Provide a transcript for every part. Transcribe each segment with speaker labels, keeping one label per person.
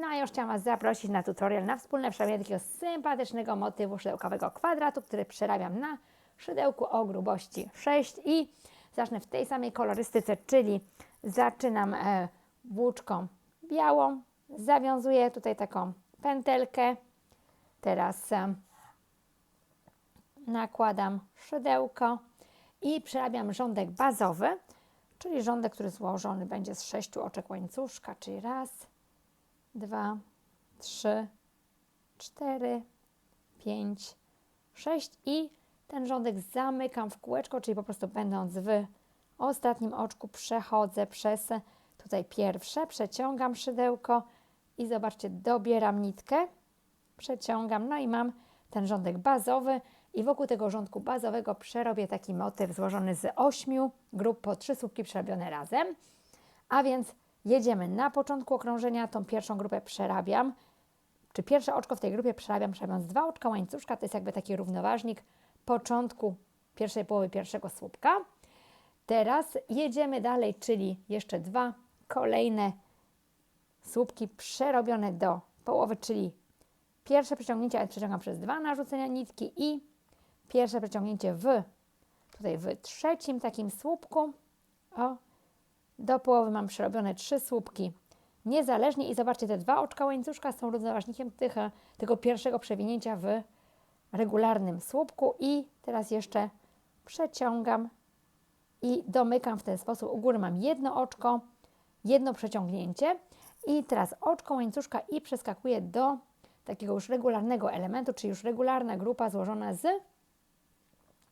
Speaker 1: No a już chciałam Was zaprosić na tutorial na wspólne przerabianie takiego sympatycznego motywu szydełkowego kwadratu, który przerabiam na szydełku o grubości 6 i zacznę w tej samej kolorystyce, czyli zaczynam e, włóczką białą, zawiązuję tutaj taką pętelkę, teraz e, nakładam szydełko i przerabiam rządek bazowy, czyli rządek, który złożony będzie z sześciu oczek łańcuszka, czyli raz, dwa, trzy, cztery, pięć, sześć i ten rządek zamykam w kółeczko, czyli po prostu będąc w ostatnim oczku przechodzę przez tutaj pierwsze, przeciągam szydełko i zobaczcie, dobieram nitkę, przeciągam, no i mam ten rządek bazowy i wokół tego rządku bazowego przerobię taki motyw złożony z ośmiu grup po trzy słupki przerobione razem. A więc jedziemy na początku okrążenia, tą pierwszą grupę przerabiam, czy pierwsze oczko w tej grupie przerabiam, przerabiając dwa oczka łańcuszka, to jest jakby taki równoważnik początku pierwszej połowy pierwszego słupka. Teraz jedziemy dalej, czyli jeszcze dwa kolejne słupki przerobione do połowy, czyli pierwsze przeciągnięcie, ale przeciągam przez dwa narzucenia nitki i pierwsze przeciągnięcie w tutaj w trzecim takim słupku. O, do połowy mam przerobione trzy słupki. Niezależnie i zobaczcie, te dwa oczka łańcuszka są równoważnikiem tych, tego pierwszego przewinięcia w regularnym słupku. I teraz jeszcze przeciągam i domykam w ten sposób. U góry mam jedno oczko, jedno przeciągnięcie. I teraz oczko łańcuszka i przeskakuję do takiego już regularnego elementu, czyli już regularna grupa złożona z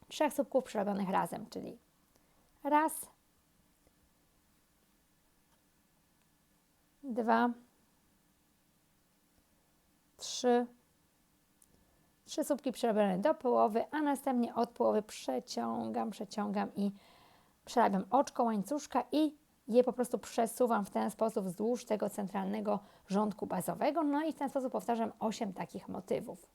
Speaker 1: trzech słupków przerobionych razem, czyli raz, dwa, trzy, trzy słupki przerobione do połowy, a następnie od połowy przeciągam, przeciągam i przerabiam oczko łańcuszka i je po prostu przesuwam w ten sposób wzdłuż tego centralnego rządku bazowego, no i w ten sposób powtarzam 8 takich motywów.